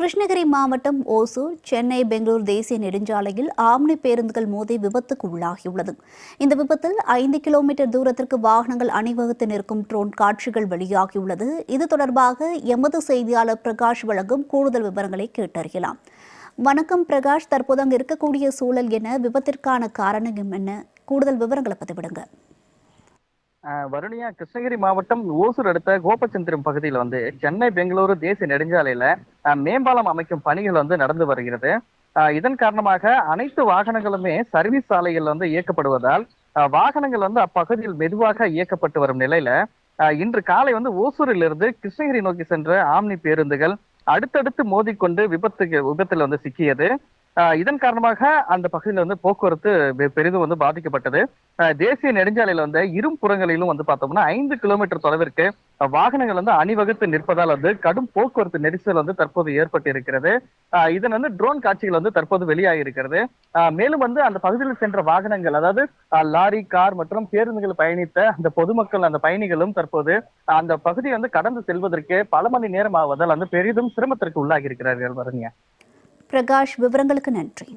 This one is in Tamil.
கிருஷ்ணகிரி மாவட்டம் ஓசூர் சென்னை பெங்களூர் தேசிய நெடுஞ்சாலையில் ஆம்னி பேருந்துகள் மோதி விபத்துக்கு உள்ளாகியுள்ளது. இந்த விபத்தில் ஐந்து கிலோமீட்டர் தூரத்திற்கு வாகனங்கள் அணிவகுத்து நிற்கும் ட்ரோன் காட்சிகள் வெளியாகியுள்ளது. இது தொடர்பாக எமது செய்தியாளர் பிரகாஷ் வழங்கும் கூடுதல் விவரங்களை கேட்டறியலாம். வணக்கம் பிரகாஷ். தற்போது அங்கு இருக்கக்கூடிய சூழல் என்ன? விபத்திற்கான காரணம் என்ன? கூடுதல் விவரங்களை பதிவிடுங்க. வருணியா கிருஷ்ணகிரி மாவட்டம் ஓசூர் அடுத்த கோபச்சந்திரம் பகுதியில் வந்து சென்னை பெங்களூரு தேசிய நெடுஞ்சாலையில மேம்பாலம் அமைக்கும் பணிகள் வந்து நடந்து வருகிறது. ஆஹ் இதன் காரணமாக அனைத்து வாகனங்களுமே சர்வீஸ் சாலைகள் வந்து இயக்கப்படுவதால் வாகனங்கள் வந்து அப்பகுதியில் மெதுவாக இயக்கப்பட்டு வரும் நிலையில இன்று காலை வந்து ஓசூரில் இருந்து கிருஷ்ணகிரி நோக்கி சென்ற ஆம்னி பேருந்துகள் அடுத்தடுத்து மோதிக்கொண்டு விபத்துக்கு விபத்தில் வந்து சிக்கியது. ஆஹ் இதன் காரணமாக அந்த பகுதியில் வந்து போக்குவரத்து பெ- பெரிதும் வந்து பாதிக்கப்பட்டது. தேசிய நெடுஞ்சாலையில வந்து இருபுறங்களிலும் வந்து பார்த்தோம்னா ஐந்து கிலோமீட்டர் தொலைவிற்கு வாகனங்கள் வந்து அணிவகுத்து நிற்பதால் வந்து கடும் போக்குவரத்து நெரிசல் வந்து தற்போது ஏற்பட்டு இருக்கிறது இதன் வந்து ட்ரோன் காட்சிகள் வந்து தற்போது வெளியாகி இருக்கிறது மேலும் வந்து அந்த பகுதியில் சென்ற வாகனங்கள் அதாவது லாரி கார் மற்றும் பேருந்துகள் பயணித்த அந்த பொதுமக்கள் அந்த பயணிகளும் தற்போது அந்த பகுதியை வந்து கடந்து செல்வதற்கு பல மணி நேரம் ஆவதால் வந்து பெரிதும் சிரமத்திற்கு உள்ளாகி இருக்கிறார்கள் வருங்க. பிரகாஷ் விவரங்களுக்கு நன்றி.